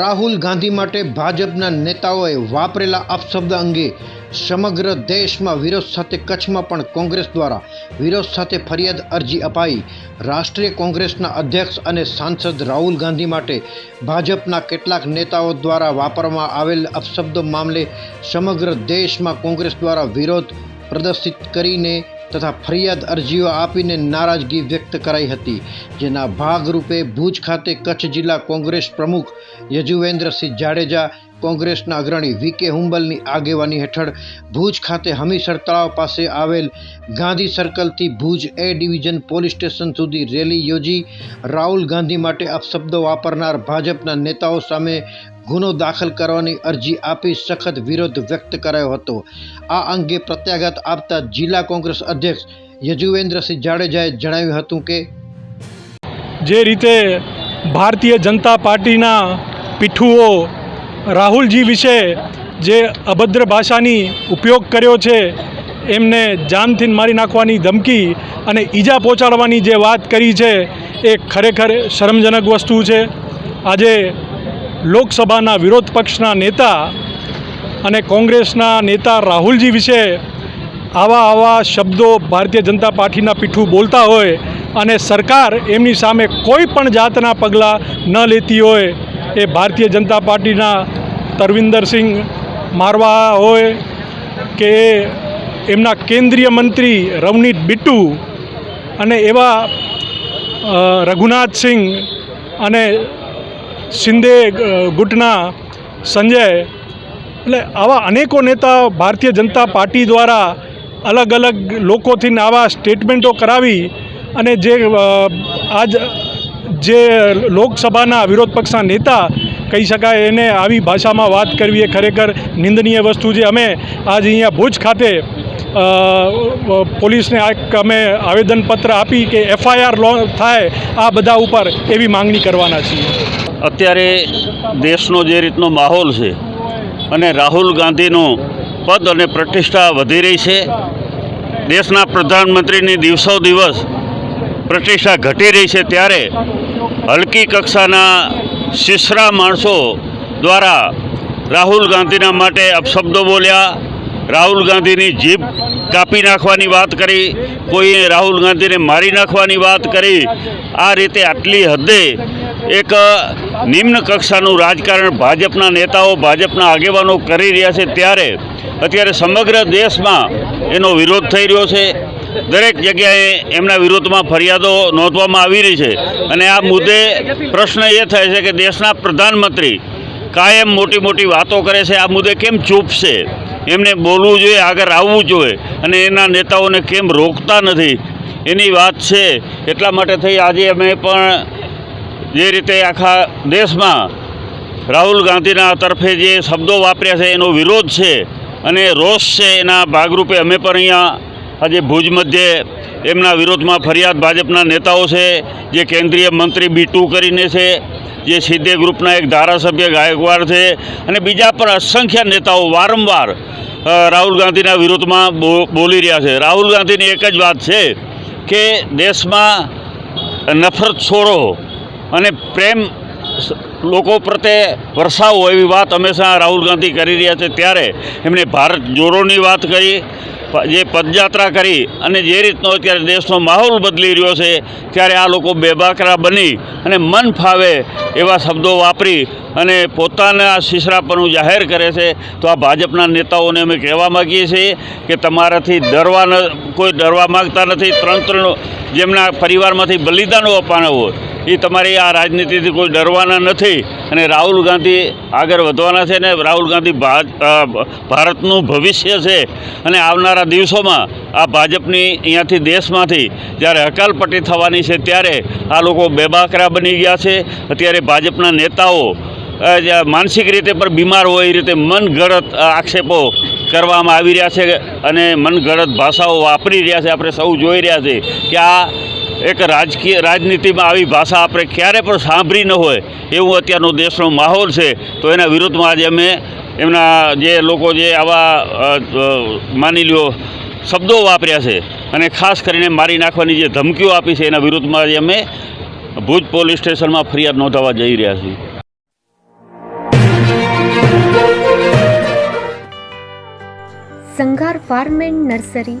રાહુલ ગાંધી માટે ભાજપના નેતાઓએ વાપરેલા અપશબ્દ અંગે સમગ્ર દેશમાં વિરોધ સાથે કચ્છમાં પણ કોંગ્રેસ દ્વારા વિરોધ સાથે ફરિયાદ અરજી અપાઈ. રાષ્ટ્રીય કોંગ્રેસના અધ્યક્ષ અને સાંસદ રાહુલ ગાંધી માટે ભાજપના કેટલાક નેતાઓ દ્વારા વાપરવામાં આવેલ અપશબ્દો મામલે સમગ્ર દેશમાં કોંગ્રેસ દ્વારા વિરોધ પ્રદર્શિત કરીને તથા ફરિયાદ અરજીઓ આપીને નારાજગી વ્યક્ત કરાઈ હતી. જેના ભાગરૂપે ભુજ ખાતે કચ્છ જિલ્લા કોંગ્રેસ પ્રમુખ યજુવેન્દ્રસિંહ જાડેજા, કોંગ્રેસના અગ્રણી વી કે હુંબલની આગેવાની હેઠળ ભુજ ખાતે હમીસર તળાવ પાસે આવેલ Gandhi સર્કલથી Bhuj A division police station સુધી રેલી યોજી રાહુલ ગાંધી માટે અપશબ્દો વાપરનાર ભાજપના નેતાઓ સામે ગુનો દાખલ કરવાની અરજી આપી સખત વિરોધ વ્યક્ત કરાયો હતો. આ અંગે પ્રત્યાઘાત આપતા જિલ્લા કોંગ્રેસ અધ્યક્ષ યજુવેન્દ્રસિંહ જાડેજાએ જણાવ્યું હતું કે, જે રીતે ભારતીય જનતા પાર્ટીના પીઠુઓ રાહુલજી વિશે જે અભદ્ર ભાષાની ઉપયોગ કર્યો છે, એમને જાનથી મારી નાખવાની ધમકી અને ઈજા પહોંચાડવાની જે વાત કરી છે, એ ખરેખર શરમજનક વસ્તુ છે. આજે લોકસભાના વિરોધ પક્ષના નેતા અને કોંગ્રેસના નેતા રાહુલજી વિશે આવા આવા શબ્દો ભારતીય જનતા પાર્ટીના પીઠું બોલતા હોય અને સરકાર એમની સામે કોઈ પણ જાતના પગલાં ન લેતી હોય એ ભારતીય જનતા પાર્ટીના તરવિંદરસિંહ મારવા હોય કે એમના કેન્દ્રીય મંત્રી રવનીત બિટ્ટુ અને એવા રઘુનાથસિંહ અને શિંદે ગુટના, સંજય એટલે આવા અનેકો નેતા ભારતીય જનતા પાર્ટી દ્વારા અલગ અલગ લોકોથી આવા સ્ટેટમેન્ટો કરાવી અને જે આજ જે લોકસભાના વિરોધ પક્ષના નેતા કહી શકાય એને આવી ભાષામાં વાત કરવી એ ખરેખર નિંદનીય વસ્તુ છે. અમે આજ અહીંયા ભુજ ખાતે પોલીસને આ અમે આવેદનપત્ર આપી કે એફઆઈઆર લો થાય આ બધા ઉપર એવી માંગણી કરવાના છીએ. અત્યારે દેશનો જે રીતનો માહોલ છે અને રાહુલ ગાંધીનું પદ અને પ્રતિષ્ઠા વધી રહી છે, દેશના પ્રધાનમંત્રીની દિવસો દિવસ પ્રતિષ્ઠા ઘટી રહી છે ત્યારે હલકી કક્ષાના શિશરા માણસો દ્વારા રાહુલ ગાંધીના માટે અપશબ્દો બોલ્યા રાહુલ ગાંધીની જીભ કાપી નાખવાની વાત કરી, કોઈએ રાહુલ ગાંધીને મારી નાખવાની વાત કરી, આ રીતે આટલી હદે એક નિમ્ન કક્ષાનું રાજકારણ ભાજપના નેતાઓ, ભાજપના આગેવાનો કરી રહ્યા છે ત્યારે અત્યારે સમગ્ર દેશમાં એનો વિરોધ થઈ રહ્યો છે. દરેક જગ્યાએ એમના વિરોધમાં ફરિયાદો નોંધવામાં આવી રહી છે. અને આ મુદ્દે પ્રશ્ન એ થાય છે કે દેશના પ્રધાનમંત્રી કાયમ મોટી મોટી વાતો કરે છે. આ મુદ્દે કેમ ચૂપ છે? એમને બોલવું જોઈએ, આગળ આવવું જોઈએ. અને એના નેતાઓને કેમ રોકતા નથી? એની વાત છે. એટલા માટે થઈ આજે અમે પણ જે રીતે આખા દેશમાં રાહુલ ગાંધીના તરફે જે શબ્દો વાપર્યા છે, એનો વિરોધ છે અને રોષ છે, એના ભાગરૂપે અમે પણ અહીંયા આજે ભુજ મધ્યે એમના વિરોધમાં ફરિયાદ ભાજપના નેતાઓ છે, જે કેન્દ્રીય મંત્રી બીટુ કરીને છે, જે સિદ્ધે ગ્રુપના એક ધારાસભ્ય ગાયકવાડ છે, અને બીજા પણ અસંખ્ય નેતાઓ વારંવાર રાહુલ ગાંધીના વિરોધમાં બો- બોલી રહ્યા છે. રાહુલ ગાંધીની એક જ વાત છે કે દેશમાં નફરત છોડો અને પ્રેમ લોકો પ્રત્યે વરસાવો એવી વાત હંમેશા રાહુલ ગાંધી કરી રહ્યા છે. ત્યારે એમણે ભારત જોડોની વાત કરી જે પદયાત્રા કરી અને જે રીતનો અત્યારે દેશનો માહોલ બદલી રહ્યો છે, ત્યારે આ લોકો બેબાકરા બની અને મન ફાવે એવા શબ્દો વાપરી અને પોતાના શિસરાપણું જાહેર કરે છે. તો આ ભાજપના નેતાઓને અમે કહેવા માગીએ છીએ કે તમારાથી ડરવા કોઈ ડરવા માગતા નથી. ત્રણ ત્રણ જેમના પરિવારમાંથી બલિદાનો અપાના હોય એ તમારી આ રાજનીતિથી કોઈ ડરવાના નથી. અને રાહુલ ગાંધી આગળ વધવાના છે ને રાહુલ ગાંધી ભારતનું ભવિષ્ય છે. અને આવનારા દિવસોમાં આ ભાજપની અહીંયાથી દેશમાંથી જ્યારે હકાલપટ્ટી થવાની છે ત્યારે આ લોકો બેબાકરા બની ગયા છે. અત્યારે ભાજપના નેતાઓ માનસિક રીતે પણ બીમાર હોય એ રીતે મનગળત આક્ષેપો કરવામાં આવી રહ્યા છે. અને મનગળત ભાષાઓ વાપરી રહ્યા છે. આપણે સૌ જોઈ રહ્યા છે કે આ એક રાજકીય રાજનીતિમાં આવી ભાષા આપણે ક્યારે પણ સાંભળી ન હોય એવું અત્યારનો દેશનો માહોલ છે, તો એના વિરુદ્ધમાં આજે અમે એમના જે લોકો જે આવા માની લ્યો, શબ્દો વાપર્યા છે અને ખાસ કરીને મારી નાખવાની જે ધમકીઓ આપી છે, એના વિરુદ્ધમાં આજે અમે ભુજ પોલીસ સ્ટેશનમાં ફરિયાદ નોંધાવવા જઈ રહ્યા છીએ. Sanghar farm and nursery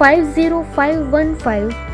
Five zero five one five